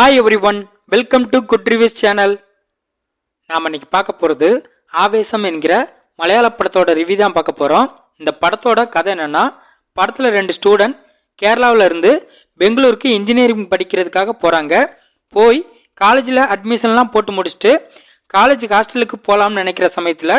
Hi everyone welcome to good reviews channel நாம் இன்னைக்கு பார்க்க போகிறது ஆவேசம் என்கிற மலையாள படத்தோட ரிவ்யூ தான் பார்க்க போகிறோம் இந்த படத்தோட கதை என்னென்னா படத்தில் ரெண்டு ஸ்டூடெண்ட் கேரளாவில் இருந்து பெங்களூருக்கு இன்ஜினியரிங் படிக்கிறதுக்காக போகிறாங்க போய் காலேஜில் அட்மிஷன்லாம் போட்டு முடிச்சுட்டு காலேஜ் ஹாஸ்டலுக்கு போகலாம்னு நினைக்கிற சமயத்தில்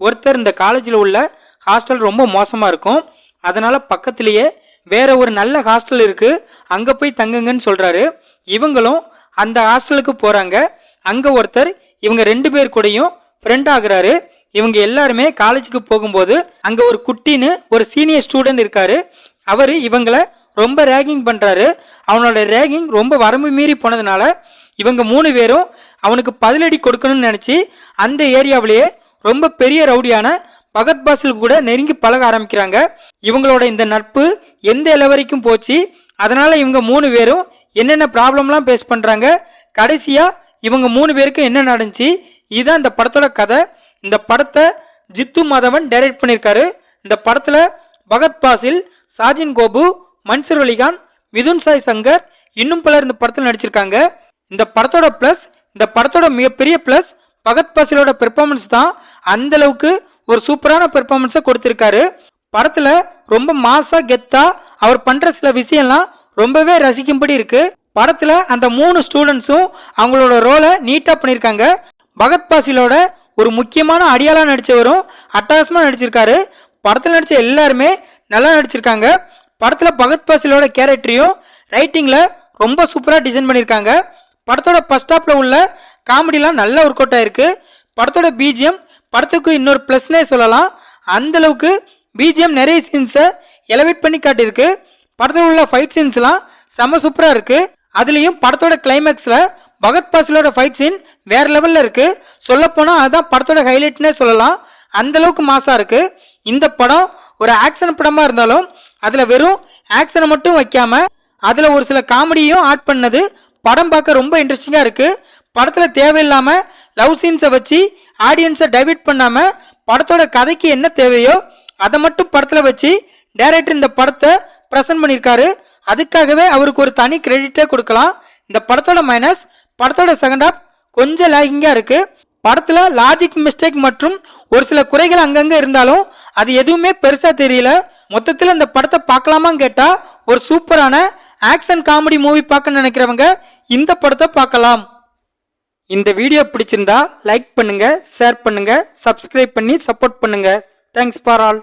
ஒருத்தர் இந்த காலேஜில் உள்ள ஹாஸ்டல் ரொம்ப மோசமாக இருக்கும். அதனால் பக்கத்துலேயே வேற ஒரு நல்ல ஹாஸ்டல் இருக்குது அங்கே போய் தங்குங்கன்னு சொல்கிறாரு இவங்களும் அந்த ஹாஸ்டலுக்கு போகிறாங்க அங்கே ஒருத்தர் இவங்க ரெண்டு பேர் கூடயும் ஃப்ரெண்ட் ஆகுறாரு. இவங்க எல்லாருமே காலேஜுக்கு போகும்போது அங்கே ஒரு குட்டின்னு ஒரு சீனியர் ஸ்டூடெண்ட் இருக்காரு. அவர் இவங்களை ரொம்ப ரேகிங் பண்ணுறாரு அவனோட ரேகிங் ரொம்ப வரம்பு மீறி போனதுனால இவங்க மூணு பேரும் அவனுக்கு பதிலடி கொடுக்கணும்னு நினச்சி அந்த ஏரியாவிலேயே ரொம்ப பெரிய ரவுடியான பகத் பாசில் கூட நெருங்கி பழக ஆரம்பிக்கிறாங்க. இவங்களோட இந்த நட்பு எந்த இளவரைக்கும் வரைக்கும் போச்சு அதனால் இவங்க மூணு பேரும் என்னென்ன ப்ராப்ளம்லாம் ஃபேஸ் பண்ணுறாங்க கடைசியாக இவங்க மூணு பேருக்கும் என்ன நடந்துச்சு? இதுதான் இந்த படத்தோட கதை. இந்த படத்தை ஜித்து மாதவன் டைரக்ட் பண்ணியிருக்காரு. இந்த படத்தில் பகத் பாசில் சாஜின் கோபு மன்சூர் அலிகான் மிதுன் சாய் சங்கர் இன்னும் பலர் இந்த படத்தில் நடிச்சிருக்காங்க. இந்த படத்தோட ப்ளஸ் இந்த படத்தோட மிகப்பெரிய ப்ளஸ் பகத் பாசிலோட பெர்ஃபார்மன்ஸ் தான் அந்த அளவுக்கு ஒரு சூப்பரான பெர்ஃபார்மன்ஸை கொடுத்துருக்காரு. படத்தில் ரொம்ப மாசா கெத்தா அவர் பண்ணுற சில விஷயம்லாம் ரொம்பவே ரசிக்கும்படி இருக்கு. படத்துல அந்த மூணு ஸ்டூடெண்ட்ஸும் அவங்களோட ரோலை நீட்டா பண்ணியிருக்காங்க பகத் பாசிலோட ஒரு முக்கியமான அடியாளா நடிச்சவரும் அட்டகாசமா நடிச்சிருக்காரு. படத்தில் நடிச்ச எல்லாருமே நல்லா நடிச்சிருக்காங்க. படத்தில் பகத் பாசிலோட கேரக்டரையும் ரைட்டிங்கில் ரொம்ப சூப்பராக டிசைன் பண்ணியிருக்காங்க படத்தோட ஃபஸ்ட் ஸ்டாப்பில் உள்ள காமெடிலாம் நல்ல ஒர்க் அவுட் ஆயிருக்கு படத்தோட பிஜிஎம் படத்துக்கு இன்னொரு ப்ளஸ்னே சொல்லலாம். அந்தளவுக்கு பிஜிஎம் நிறைய சீன்ஸை எலவேட் பண்ணி காட்டியிருக்கு. படத்தில் உள்ள ஃபைட் சீன்ஸ்லாம் செம்ம சூப்பராக இருக்குது அதுலேயும் படத்தோட கிளைமேக்ஸில் பகத் பாசிலோட ஃபைட் சீன் வேறு லெவலில் இருக்குது சொல்லப்போனால் அதுதான் படத்தோட ஹைலைட்னே சொல்லலாம். அந்த அளவுக்கு இருக்குது இந்த படம் ஒரு ஆக்ஷன் படமாக இருந்தாலும் அதில் வெறும் ஆக்ஷனை மட்டும் வைக்காமல் அதில் ஒரு சில காமெடியும் ஆட் பண்ணது படம் பார்க்க ரொம்ப இன்ட்ரெஸ்டிங்காக இருக்குது படத்தில் தேவையில்லாமல் லவ் சீன்ஸை வச்சு ஆடியன்ஸை டைவெர்ட் பண்ணாமல் படத்தோட கதைக்கு என்ன தேவையோ அதை மட்டும் படத்தில் வச்சு டேரக்டர் இந்த படத்தை ப்ரெசென்ட் பண்ணியிருக்காரு. அதுக்காகவே அவருக்கு ஒரு தனி கிரெடிட்டே கொடுக்கலாம். இந்த படத்தோட மைனஸ் படத்தோட செகண்ட் ஆஃப் கொஞ்சம் லேகிங்காக இருக்கு. படத்தில் லாஜிக் மிஸ்டேக் மற்றும் ஒரு சில குறைகள் அங்கங்கே இருந்தாலும் அது எதுவுமே பெருசாக தெரியல. மொத்தத்தில் இந்த படத்தை பார்க்கலாமான்னு கேட்டால் ஒரு சூப்பரான ஆக்ஷன் காமெடி மூவி பார்க்க நினைக்கிறவங்க இந்த படத்தை பார்க்கலாம். இந்த வீடியோ பிடிச்சிருந்தா லைக் பண்ணுங்கள் ஷேர் பண்ணுங்கள் சப்ஸ்கிரைப் பண்ணி சப்போர்ட் பண்ணுங்கள் தேங்க்ஸ் ஃபார் ஆல்